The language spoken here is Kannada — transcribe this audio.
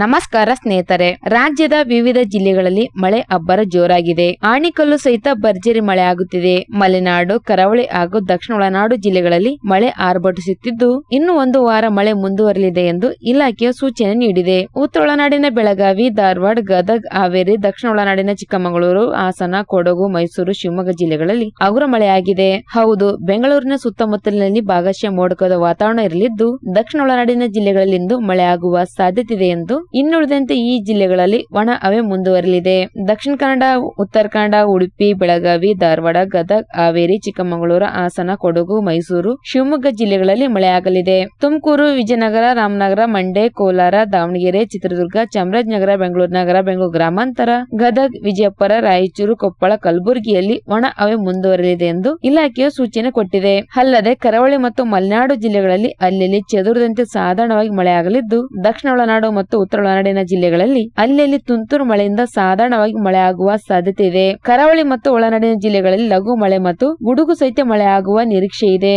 ನಮಸ್ಕಾರ ಸ್ನೇಹಿತರೆ. ರಾಜ್ಯದ ವಿವಿಧ ಜಿಲ್ಲೆಗಳಲ್ಲಿ ಮಳೆ ಅಬ್ಬರ ಜೋರಾಗಿದೆ. ಆಣಿಕಲ್ಲು ಸಹಿತ ಭರ್ಜರಿ ಮಳೆ ಆಗುತ್ತಿದೆ. ಮಲೆನಾಡು, ಕರಾವಳಿ ಹಾಗೂ ದಕ್ಷಿಣ ಒಳನಾಡು ಜಿಲ್ಲೆಗಳಲ್ಲಿ ಮಳೆ ಆರ್ಭಟಿಸುತ್ತಿದ್ದು, ಇನ್ನು ಒಂದು ವಾರ ಮಳೆ ಮುಂದುವರಲಿದೆ ಎಂದು ಇಲಾಖೆಯ ಸೂಚನೆ ನೀಡಿದೆ. ಉತ್ತರ ಒಳನಾಡಿನ ಬೆಳಗಾವಿ, ಧಾರವಾಡ, ಗದಗ್, ಹಾವೇರಿ, ದಕ್ಷಿಣ ಒಳನಾಡಿನ ಚಿಕ್ಕಮಗಳೂರು, ಹಾಸನ, ಕೊಡಗು, ಮೈಸೂರು, ಶಿವಮೊಗ್ಗ ಜಿಲ್ಲೆಗಳಲ್ಲಿ ಹಗುರ ಮಳೆಯಾಗಿದೆ ಹೌದು, ಬೆಂಗಳೂರಿನ ಸುತ್ತಮುತ್ತಲಿನಲ್ಲಿ ಭಾಗಶಃ ಮೋಡಕದ ವಾತಾವರಣ ಇರಲಿದ್ದು, ದಕ್ಷಿಣ ಒಳನಾಡಿನ ಜಿಲ್ಲೆಗಳಲ್ಲಿಂದು ಮಳೆಯಾಗುವ ಸಾಧ್ಯತೆ ಇದೆ ಎಂದು ಇನ್ನುಳಿದಂತೆ ಈ ಜಿಲ್ಲೆಗಳಲ್ಲಿ ಒಣ ಹವೆ ಮುಂದುವರಲಿದೆ ದಕ್ಷಿಣ ಕನ್ನಡ, ಉತ್ತರ ಕನ್ನಡ, ಉಡುಪಿ, ಬೆಳಗಾವಿ, ಧಾರವಾಡ, ಗದಗ್, ಹಾವೇರಿ, ಚಿಕ್ಕಮಗಳೂರು, ಹಾಸನ, ಕೊಡಗು, ಮೈಸೂರು, ಶಿವಮೊಗ್ಗ ಜಿಲ್ಲೆಗಳಲ್ಲಿ ಮಳೆಯಾಗಲಿದೆ. ತುಮಕೂರು, ವಿಜಯನಗರ, ರಾಮನಗರ, ಮಂಡ್ಯ, ಕೋಲಾರ, ದಾವಣಗೆರೆ, ಚಿತ್ರದುರ್ಗ, ಚಾಮರಾಜನಗರ, ಬೆಂಗಳೂರು ನಗರ, ಬೆಂಗಳೂರು ಗ್ರಾಮಾಂತರ, ಗದಗ್, ವಿಜಯಪುರ, ರಾಯಚೂರು, ಕೊಪ್ಪಳ, ಕಲಬುರಗಿಯಲ್ಲಿ ಒಣ ಹವೆ ಮುಂದುವರಲಿದೆ ಎಂದು ಇಲಾಖೆಯು ಸೂಚನೆ ಕೊಟ್ಟಿದೆ. ಅಲ್ಲದೆ ಕರಾವಳಿ ಮತ್ತು ಮಲೆನಾಡು ಜಿಲ್ಲೆಗಳಲ್ಲಿ ಅಲ್ಲಲ್ಲಿ ಚದುರದಂತೆ ಸಾಧಾರಣವಾಗಿ ಮಳೆಯಾಗಲಿದ್ದು, ದಕ್ಷಿಣ ಒಳನಾಡು ಮತ್ತು ಉತ್ತರ ಒಳನಾಡಿನ ಜಿಲ್ಲೆಗಳಲ್ಲಿ ಅಲ್ಲಲ್ಲಿ ತುಂತುರು ಮಳೆಯಿಂದ ಸಾಧಾರಣವಾಗಿ ಮಳೆಯಾಗುವ ಸಾಧ್ಯತೆ ಇದೆ. ಕರಾವಳಿ ಮತ್ತು ಒಳನಾಡಿನ ಜಿಲ್ಲೆಗಳಲ್ಲಿ ಲಘು ಮಳೆ ಮತ್ತು ಗುಡುಗು ಸಹಿತ ಮಳೆಯಾಗುವ ನಿರೀಕ್ಷೆ ಇದೆ.